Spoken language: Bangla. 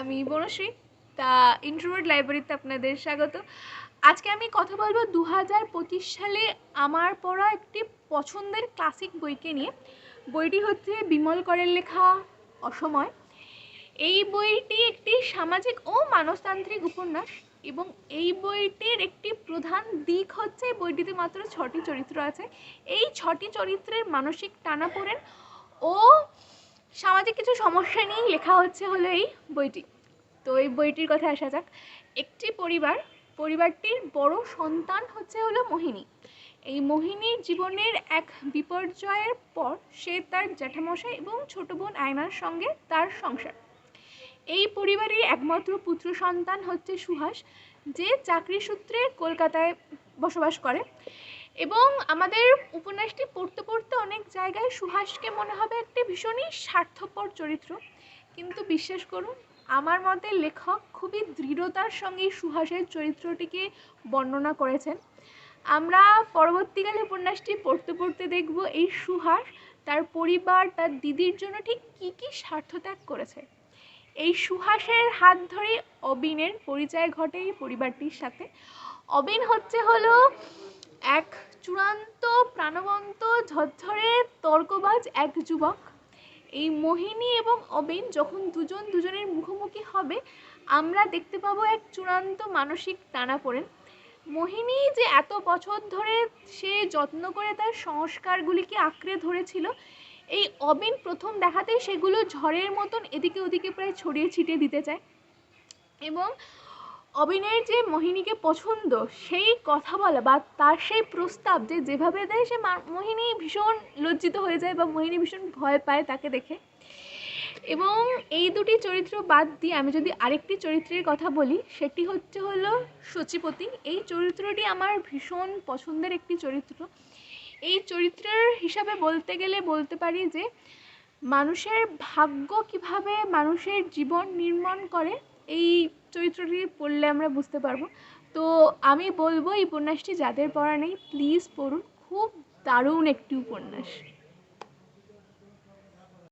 আমি বনশ্রী, তা ইন্ট্রোভার্ট লাইব্রেরিতে আপনাদের স্বাগত। আজকে আমি কথা বলব দু হাজার পঁচিশ সালে আমার পড়া একটি পছন্দের ক্লাসিক বইকে নিয়ে। বইটি হচ্ছে বিমল করের লেখা অসময়। এই বইটি একটি সামাজিক ও মানসতান্ত্রিক উপন্যাস এবং এই বইটির একটি প্রধান দিক হচ্ছে বইটিতে মাত্র ছটি চরিত্র আছে। এই ছটি চরিত্রের মানসিক টানাপোড়েন সামাজিক কিছু সমস্যা নিয়েই লেখা হচ্ছে হলো এই বইটি। তো এই বইটির কথা আসা যাক। একটি পরিবার, পরিবারটির বড় সন্তান হচ্ছে হলো মোহিনী। এই মোহিনীর জীবনের এক বিপর্যয়ের পর সে তার জ্যাঠামশাই এবং ছোট বোন আয়নার সঙ্গে তার সংসার। এই পরিবারের একমাত্র পুত্র সন্তান হচ্ছে সুহাস, যে চাকরি সূত্রে কলকাতায় বসবাস করে। এবং আমাদের উপন্যাসটি পড়তে পড়তে অনেক জায়গায় সুহাসকে মনে হবে একটি ভীষণই স্বার্থপর চরিত্র। কিন্তু বিশ্বাস করুন, আমার মতে লেখক খুবই দৃঢ়তার সঙ্গে সুহাসের চরিত্রটিকে বর্ণনা করেছেন। আমরা পরবর্তীকালে উপন্যাসটি পড়তে পড়তে দেখব এই সুহাস তার পরিবার, তার দিদির জন্য ঠিক কী কী স্বার্থত্যাগ করেছে। এই সুহাসের হাত ধরে অবিনের পরিচয় ঘটে এই পরিবারটির সাথে। অবিন হচ্ছে হলো এক প্রাণবন্ত ঝরঝরে তর্কবাজ এক যুবক। এই মোহিনী এবং অবিন যখন দুজন দুজনের মুখোমুখি হবে, আমরা দেখতে পাবো এক চূড়ান্ত মানসিক টানা টানাপোড়েন। মোহিনী যে এত বছর ধরে সে যত্ন করে তার সংস্কারগুলিকে আঁকড়ে ধরেছিল, এই অবিন প্রথম দেখাতেই সেগুলো ঝড়ের মতন এদিকে ওদিকে প্রায় ছড়িয়ে ছিটিয়ে দিতে চায়। এবং অবিনের যে মোহিনীকে পছন্দ, সেই কথা বলা বা তার সেই প্রস্তাব যে যেভাবে দেয়, সে মোহিনী ভীষণ লজ্জিত হয়ে যায় বা মোহিনী ভীষণ ভয় পায় তাকে দেখে। এবং এই দুটি চরিত্র বাদ দিয়ে আমি যদি আরেকটি চরিত্রের কথা বলি, সেটি হচ্ছে হলো সচিপতি। এই চরিত্রটি আমার ভীষণ পছন্দের একটি চরিত্র। এই চরিত্রের হিসাবে বলতে গেলে বলতে পারি যে, মানুষের ভাগ্য কীভাবে মানুষের জীবন নির্মাণ করে এই চরিত্রটি পড়লে আমরা বুঝতে পারব। তো আমি বলব এই উপন্যাসটি যাদের পড়া নেই প্লিজ পড়ুন। খুব দারুণ একটি উপন্যাস।